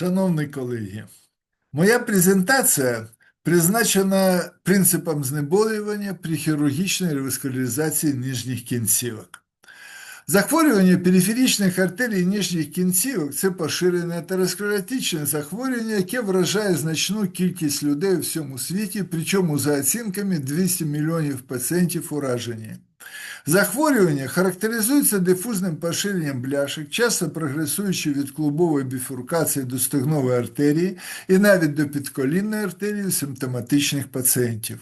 Шановні колеги, моя презентація призначена принципом знеболювання при хірургічній реваскуляризації нижніх кінцівок. Захворювання периферичних артерій нижніх кінцівок це поширене атеросклеротичне захворювання, яке вражає значну кількість людей у всьому світі, причому за оцінками 200 мільйонів пацієнтів уражені. Захворювання характеризується дифузним поширенням бляшок, часто прогресуючи від клубової біфуркації до стегнової артерії і навіть до підколінної артерії симптоматичних пацієнтів.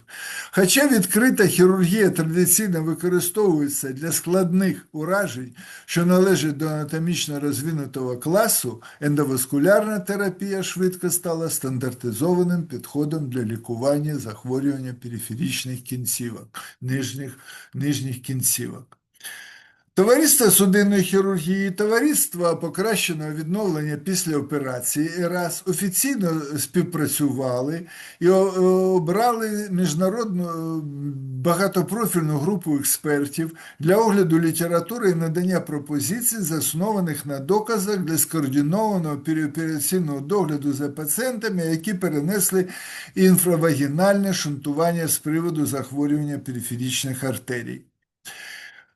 Хоча відкрита хірургія традиційно використовується для складних уражень, що належать до анатомічно розвинутого класу, ендоваскулярна терапія швидко стала стандартизованим підходом для лікування захворювання периферичних кінцівок, нижніх, нижніх кінцівок. Товариство судинної хірургії, товариство покращеного відновлення після операції ЕРАС офіційно співпрацювали і обрали міжнародну багатопрофільну групу експертів для огляду літератури і надання пропозицій, заснованих на доказах для скоординованого переопераційного догляду за пацієнтами, які перенесли інфравагінальне шунтування з приводу захворювання периферичних артерій.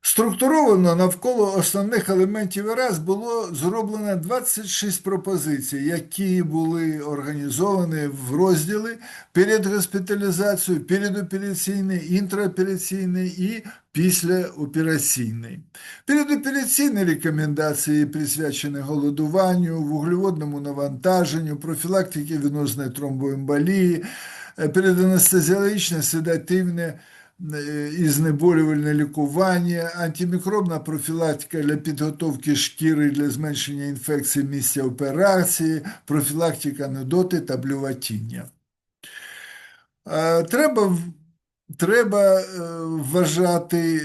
Структуровано навколо основних елементів ЕРАС було зроблено 26 пропозицій, які були організовані в розділи перед госпіталізацією, передопераційний, інтраопераційний і післяопераційний. Передопераційні рекомендації присвячені голодуванню, вуглеводному навантаженню, профілактики венозної тромбоемболії, переданестезіологічне седативне і знеболювальне лікування, антимікробна профілактика для підготовки шкіри для зменшення інфекції місця операції, профілактика нудоти та блюватіння. Треба Треба вважати,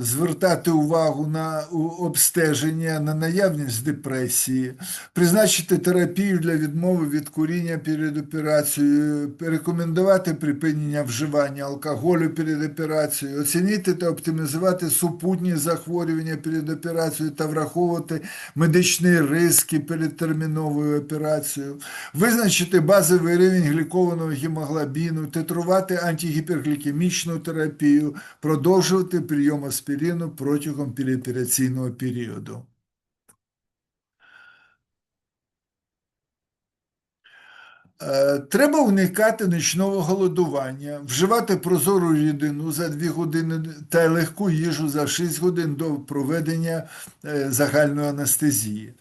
звертати увагу на обстеження, на наявність депресії, призначити терапію для відмови від куріння перед операцією, рекомендувати припинення вживання алкоголю перед операцією, оцінити та оптимізувати супутні захворювання перед операцією та враховувати медичні риски перед терміновою операцією, визначити базовий рівень глікованого гемоглобіну, титрувати антигіперглікемію, глікемічну терапію, продовжувати прийом аспірину протягом переопераційного періоду. Треба уникати нічного голодування, вживати прозору рідину за 2 години та легку їжу за 6 годин до проведення загальної анестезії.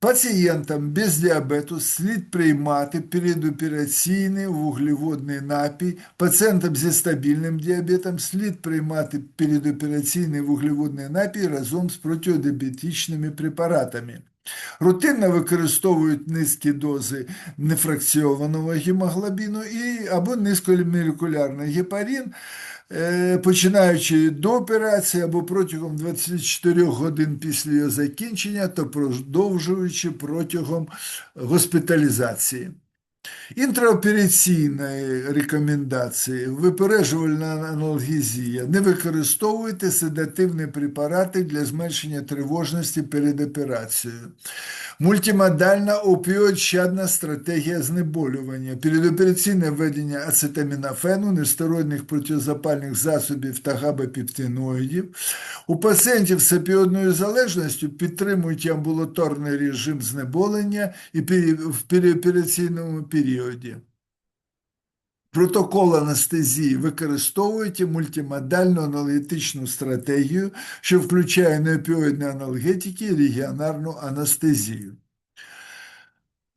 Пацієнтам без діабету слід приймати передопераційний вуглеводний напій, пацієнтам зі стабільним діабетом слід приймати передопераційний вуглеводний напій разом з протидіабетичними препаратами. Рутинно використовують низькі дози нефракціонованого гемоглобіну і або низькомолекулярний гепарин, починаючи до операції або протягом 24 годин після її закінчення та продовжуючи протягом госпіталізації. Інтраопераційні рекомендації, випереджувальна аналгезія, не використовуйте седативні препарати для зменшення тривожності перед операцією. Мультимодальна опіоїдщадна стратегія знеболювання, передопераційне введення ацетамінофену, нестероїдних протизапальних засобів та габапептиноїдів. У пацієнтів з опіодною залежністю підтримують амбулаторний режим знеболення і в переопераційному періоді. Протокол анестезії використовують мультимодальну аналітичну стратегію, що включає неопіоїдні аналгетики і регіонарну анестезію.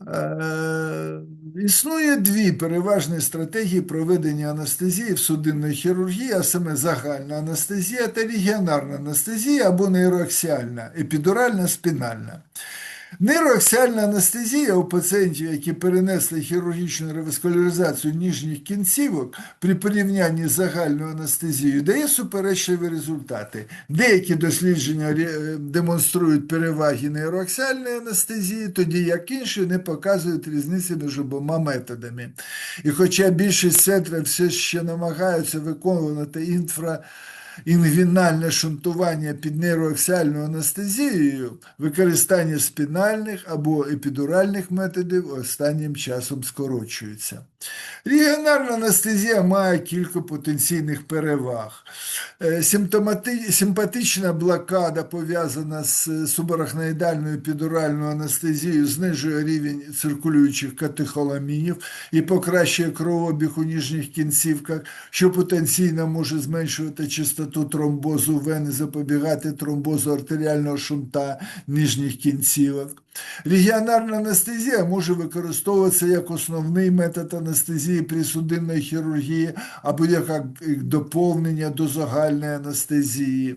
Е, існує дві переважні стратегії проведення анестезії в судинної хірургії, а саме загальна анестезія та регіонарна анестезія або нейроаксіальна, епідуральна, спінальна. Нейроаксіальна анестезія у пацієнтів, які перенесли хірургічну реваскуляризацію ніжніх кінцівок при порівнянні з загальною анестезією, дає суперечливі результати. Деякі дослідження демонструють переваги нейроаксіальної анестезії, тоді як інші не показують різниці між обома методами. І хоча більшість центрів все ще намагаються виконувати інфра інгвінальне шунтування під нейроаксіальною анестезією, використання спінальних або епідуральних методів останнім часом скорочується. Регіонарна анестезія має кілька потенційних переваг. Е, симпатична блокада, пов'язана з субарахноїдальною епідуральною анестезією, знижує рівень циркулюючих катехоламінів і покращує кровообіг у ніжніх кінцівках, що потенційно може зменшувати частоту тромбозу вени, запобігати тромбозу артеріального шунта нижніх кінцівок. Регіонарна анестезія може використовуватися як основний метод анестезії при судинної хірургії або як доповнення до загальної анестезії.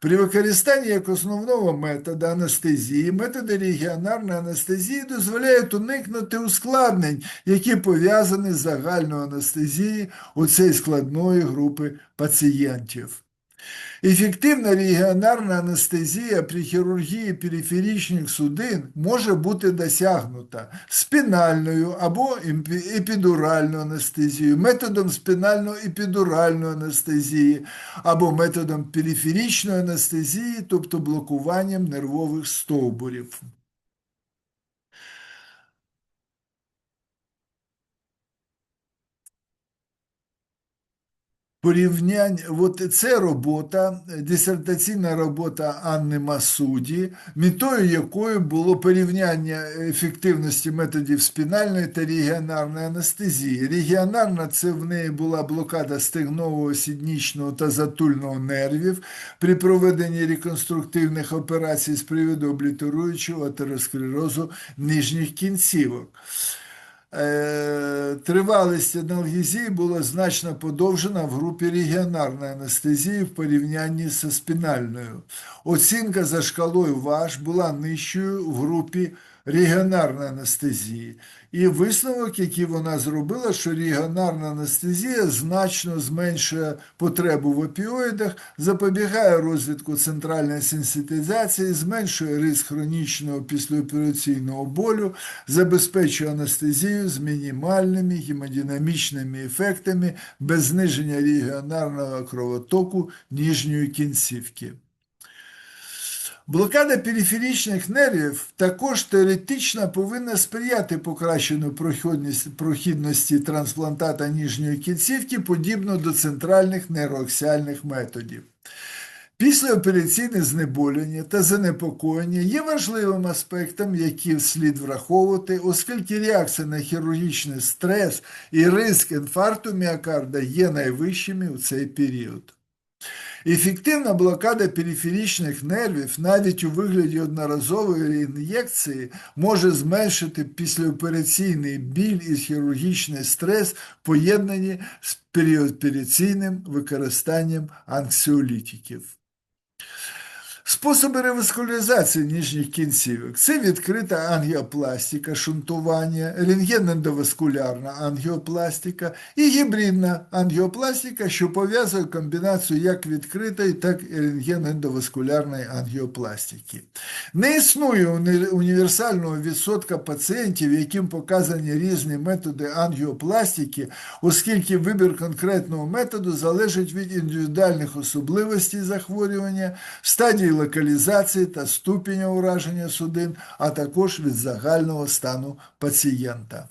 При використанні як основного методу анестезії, методи регіонарної анестезії дозволяють уникнути ускладнень, які пов'язані з загальною анестезією у цій складної групи пацієнтів. Ефективна регіонарна анестезія при хірургії периферічних судин може бути досягнута спінальною або епідуральною анестезією, методом спінально-епідуральної анестезії або методом периферічної анестезії, тобто блокуванням нервових стовбурів. Порівнянь, от це робота, дисертаційна робота Анни Масуді, метою якої було порівняння ефективності методів спінальної та регіонарної анестезії. Регіонарна це в неї була блокада стегнового сіднічного та затульного нервів при проведенні реконструктивних операцій з приводу облітеруючого атеросклерозу нижніх кінцівок. Е, тривалість аналгезії була значно подовжена в групі регіонарної анестезії в порівнянні зі спінальною. Оцінка за шкалою ВАЖ була нижчою в групі регіонарної анестезії. І висновок, який вона зробила, що регіонарна анестезія значно зменшує потребу в опіоїдах, запобігає розвитку центральної сенситизації, зменшує ризик хронічного післяопераційного болю, забезпечує анестезію з мінімальними гемодинамічними ефектами без зниження регіонарного кровотоку ніжньої кінцівки. Блокада периферічних нервів також теоретично повинна сприяти покращенню прохідності трансплантата ніжньої кінцівки подібно до центральних нейроаксіальних методів. Післяопераційне знеболення та занепокоєння є важливим аспектом, який слід враховувати, оскільки реакція на хірургічний стрес і ризик інфаркту міокарда є найвищими у цей період. Ефективна блокада периферічних нервів навіть у вигляді одноразової ін'єкції може зменшити післяопераційний біль і хірургічний стрес, поєднані з періопераційним використанням анксіолітиків. Способи реваскуляризації ніжніх кінцівок це відкрита ангіопластика, шунтування, рентгенендоваскулярна ангіопластика і гібридна ангіопластика, що пов'язує комбінацію як відкритої, так і рентгенендоваскулярної ангіопластики. Не існує універсального відсотка пацієнтів, яким показані різні методи ангіопластики, оскільки вибір конкретного методу залежить від індивідуальних особливостей захворювання, стадії локалізації та ступеня ураження судин, а також від загального стану пацієнта.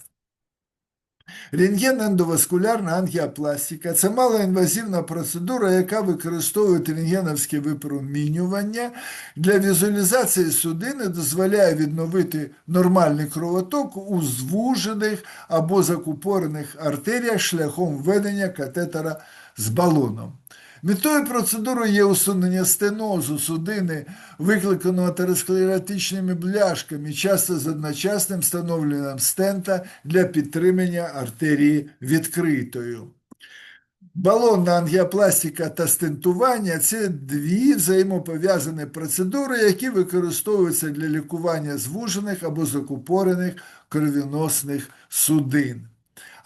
Рентген-ендоваскулярна ангіопластика це малоінвазивна процедура, яка використовує рентгеновське випромінювання для візуалізації судини, дозволяє відновити нормальний кровоток у звужених або закупорених артеріях шляхом введення катетера з балоном. Метою процедури є усунення стенозу судини, викликаного атеросклеротичними бляшками, часто з одночасним встановленням стента для підтримання артерії відкритою. Балонна ангіопластика та стентування це дві взаємопов'язані процедури, які використовуються для лікування звужених або закупорених кровіносних судин.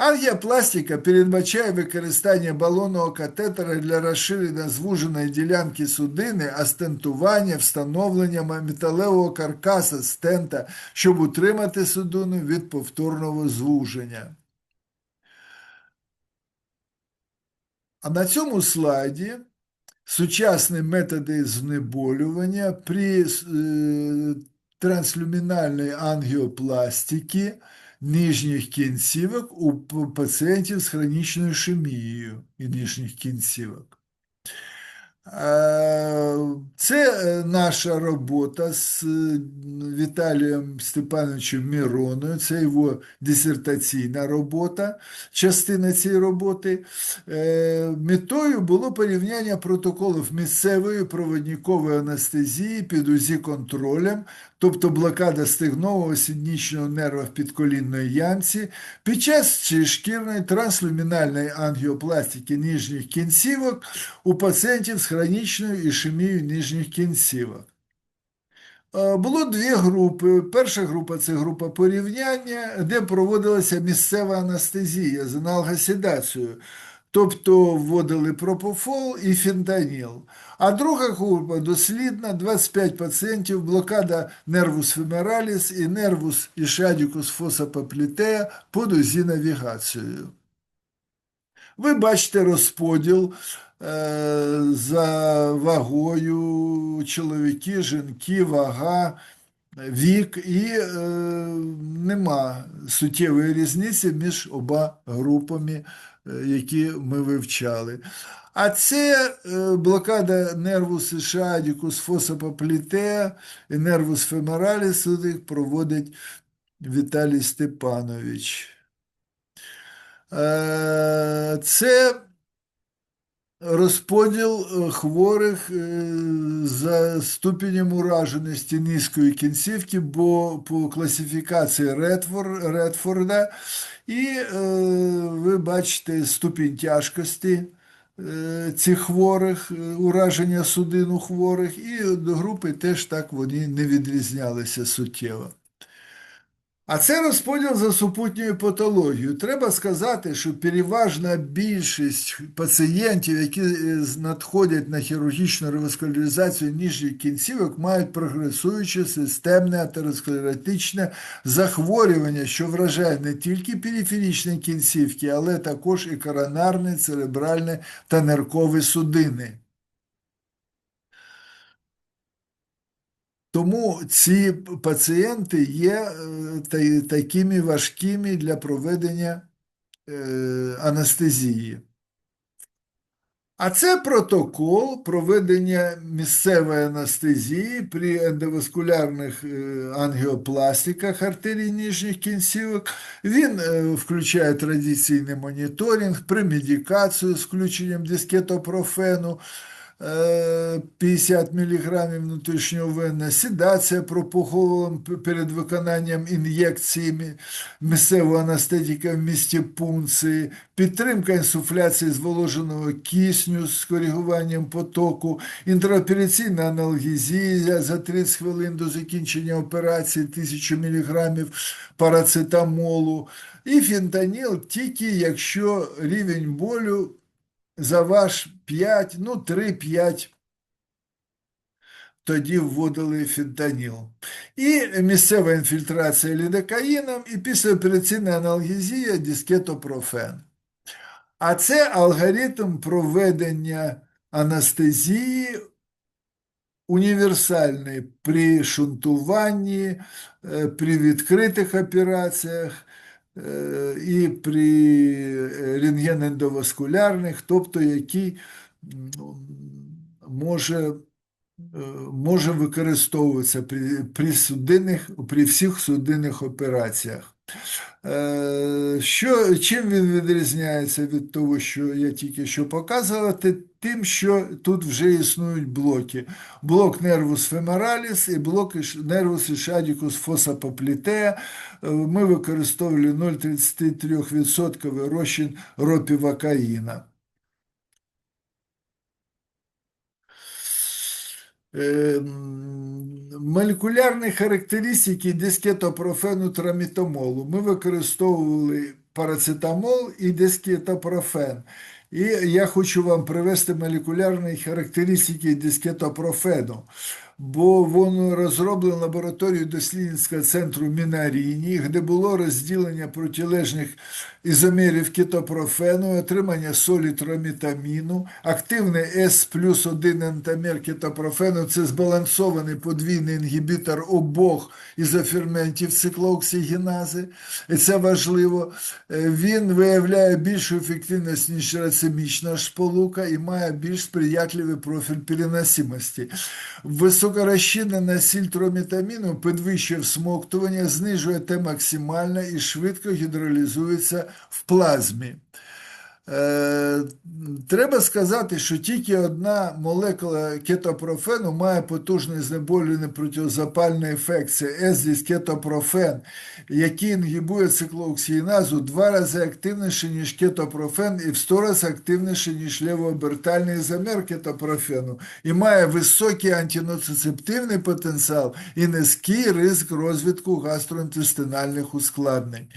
Ангіопластика передбачає використання балонного катетера для розширення звуженої ділянки судини, астентування, встановлення металевого каркаса стента, щоб утримати судину від повторного звуження. А на цьому слайді сучасні методи знеболювання при е, транслюмінальної ангіопластики нижніх кінцівок у пацієнтів з хронічною ішемією і нижніх кінцівок. Це е, наша робота з Віталієм Степановичем Міроною, це його дисертаційна робота, частина цієї роботи. Е, метою було порівняння протоколів місцевої проводникової анестезії під УЗІ контролем, тобто блокада стегнового сіднічного нерва в підколінної ямці, під час шкірної транслюмінальної ангіопластики нижніх кінцівок у пацієнтів з хронічною ішемією нижніх кінцівок. Е, було дві групи. Перша група це група порівняння, де проводилася місцева анестезія з аналгоседацією, тобто вводили пропофол і фентаніл. А друга група дослідна 25 пацієнтів, блокада нервус фемераліс і нервус ішадікус фосапоплітея под узі навігацією. Ви бачите розподіл Е, за вагою чоловіки, жінки, вага, вік, і е, нема суттєвої різниці між оба групами, які ми вивчали. А це блокада нерву США, ішадікус фосопопліте і нервус фемораліс, їх проводить Віталій Степанович. Це розподіл е, хворих е, за ступенем ураженості низької кінцівки, бо по класифікації Редфорда, і е, ви бачите ступінь тяжкості цих хворих, ураження судин у хворих, і до групи теж так вони не відрізнялися суттєво. А це розподіл за супутньою патологією. Треба сказати, що переважна більшість пацієнтів, які е, надходять на хірургічну реваскуляризацію ніжніх кінцівок, мають прогресуюче системне атеросклеротичне захворювання, що вражає не тільки периферичні кінцівки, але також і коронарні, церебральні та неркові судини. Тому ці пацієнти є е, такими важкими для проведення е, анестезії. А це протокол проведення місцевої анестезії при ендоваскулярних е, ангіопластиках артерій ніжніх кінцівок. Він включає традиційний моніторинг, премедикацію з включенням дискетопрофену, 50 мг внутрішньовенна, седація пропохолом перед виконанням ін'єкції місцевого анестетика в місті пункції, підтримка інсуфляції зволоженого кисню з коригуванням потоку, інтраопераційна аналгезія за 30 хвилин до закінчення операції 1000 мг парацетамолу. І фентаніл тільки якщо рівень болю за ваш 5, ну 3-5. Тоді вводили фентаніл. І місцева інфільтрація лідокаїном, і післяопераційна аналгезія дискетопрофен. А це алгоритм проведення анестезії універсальний при шунтуванні, е, при відкритих операціях, і при е, рентгенендоваскулярних, тобто який може е, може використовуватися при при, судинних, при всіх судинних операціях. Що, Чим він відрізняється від того, що я тільки що показував, тим, що тут вже існують блоки. Блок нервус фемораліс і блок нервус ішадікус фосапоплітея. Ми використовували 0,33% розчин ропівакаїна. Молекулярні характеристики дискетопрофену трамітомолу. Ми використовували парацетамол і дискетопрофен. І я хочу вам привести молекулярні характеристики дискетопрофену. Бо воно розроблено лабораторією дослідницького центру Мінаріні, де було розділення протилежних ізомерів кетопрофену, отримання солі тромітаміну, активний С плюс 1 ентамер кетопрофену це збалансований подвійний інгібітор обох ізоферментів циклооксигенази. І це важливо. Е, він виявляє більшу ефективність, ніж рацемічна шполука і має більш сприятливий профіль переносимості. Високорозчинена сіль сільтрометаміну підвищує всмоктування, знижує Т максимально і швидко гідролізується в плазмі. Е, треба сказати, що тільки одна молекула кетопрофену має потужний знеболювальний протизапальний ефект. Це езліс кетопрофен, який інгібує циклооксигеназу два рази активніше, ніж кетопрофен, і в сто разів активніше, ніж левообертальний ізомер кетопрофену, і має високий антиноцицептивний потенціал і низький ризик розвитку гастроінтестинальних ускладнень.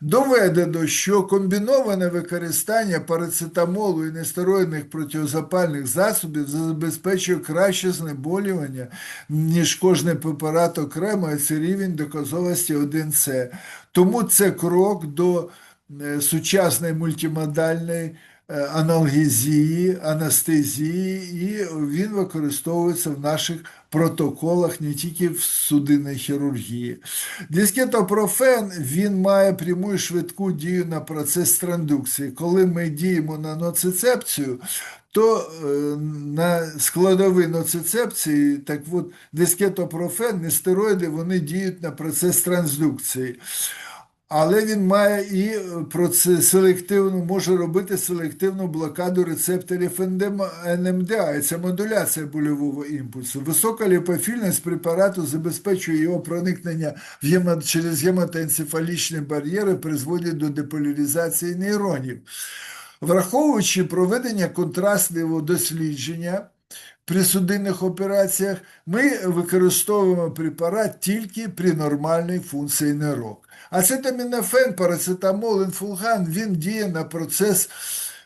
Доведено, що комбіноване використання використання парацетамолу і нестероїдних протизапальних засобів забезпечує краще знеболювання, ніж кожний препарат окремо, і це рівень доказовості 1С. Тому це крок до е, сучасної мультимодальної. Е, аналгезії, анестезії, і він використовується в наших протоколах не тільки в судинній хірургії. Дискетопрофен він має пряму і швидку дію на процес трандукції. Коли ми діємо на ноцицепцію, то е, на складові ноцицепції, так от дискетопрофен, нестероїди, вони діють на процес трансдукції але він має і селективну, може робити селективну блокаду рецепторів НМДА, і це модуляція больового імпульсу. Висока ліпофільність препарату забезпечує його проникнення в гемо... через гематоенцефалічні бар'єри, призводить до деполяризації нейронів. Враховуючи проведення контрастного дослідження при судинних операціях, ми використовуємо препарат тільки при нормальній функції нейрок. Ацетамінофен, парацетамол, інфулган, він діє на процес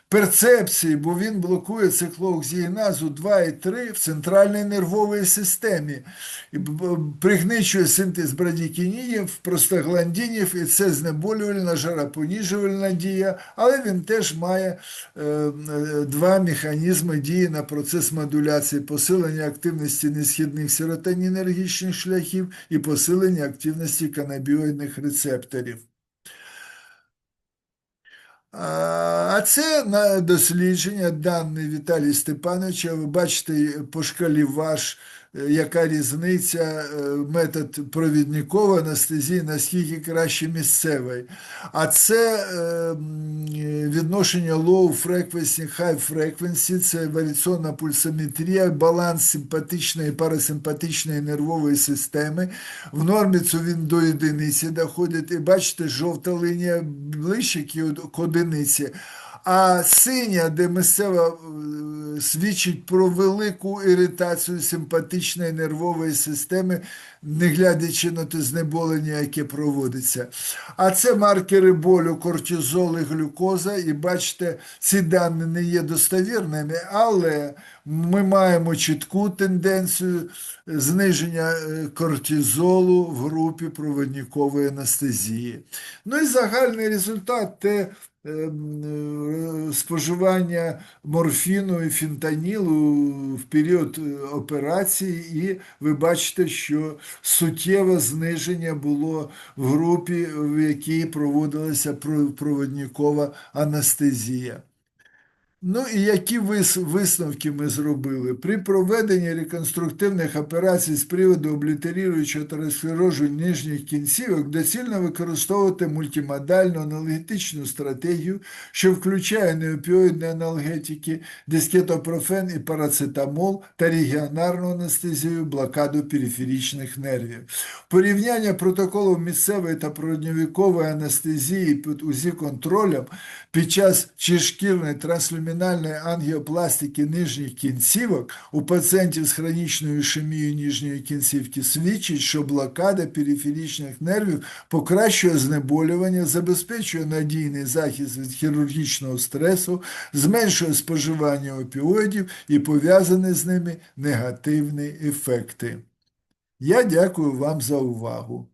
перцепції, бо він блокує циклооксигеназу 2 і 3 в центральній нервовій системі, пригничує синтез брадікінінів, простагландинів, і це знеболювальна, жаропоніжувальна дія, але він теж має е, е, два механізми дії на процес модуляції, посилення активності несхідних серотонінергічних шляхів і посилення активності канабіоїдних рецепторів. А це на дослідження дані Віталія Степановича. Ви бачите по шкалі ваш яка різниця е, метод провідникової анестезії, наскільки краще місцевий. А це е, відношення low frequency, high frequency, це варіаційна пульсометрія, баланс симпатичної і парасимпатичної нервової системи. В нормі це він до єдиниці доходить. І бачите, жовта лінія ближче к одиниці. А синя, де місцева свідчить про велику іритацію симпатичної нервової системи, не глядячи на те знеболення, яке проводиться. А це маркери болю, кортизол і глюкоза. І бачите, ці дані не є достовірними, але ми маємо чітку тенденцію зниження е, кортизолу в групі проводникової анестезії. Ну і загальний результат те. Ем, е, споживання морфіну і фентанілу в період е, операції, і ви бачите, що суттєве зниження було в групі, в якій проводилася проводникова анестезія. Ну і які висновки ми зробили? При проведенні реконструктивних операцій з приводу облітеріруючого трансферожу нижніх кінцівок доцільно використовувати мультимодальну аналгетичну стратегію, що включає неопіоїдні аналгетики, дискетопрофен і парацетамол та регіонарну анестезію, блокаду периферичних нервів. Порівняння протоколу місцевої та продньовікової анестезії під УЗІ контролем під час чешкірної транслюмінальної абдомінальної ангіопластики нижніх кінцівок у пацієнтів з хронічною ішемією нижньої кінцівки свідчить, що блокада периферичних нервів покращує знеболювання, забезпечує надійний захист від хірургічного стресу, зменшує споживання опіоїдів і пов'язані з ними негативні ефекти. Я дякую вам за увагу.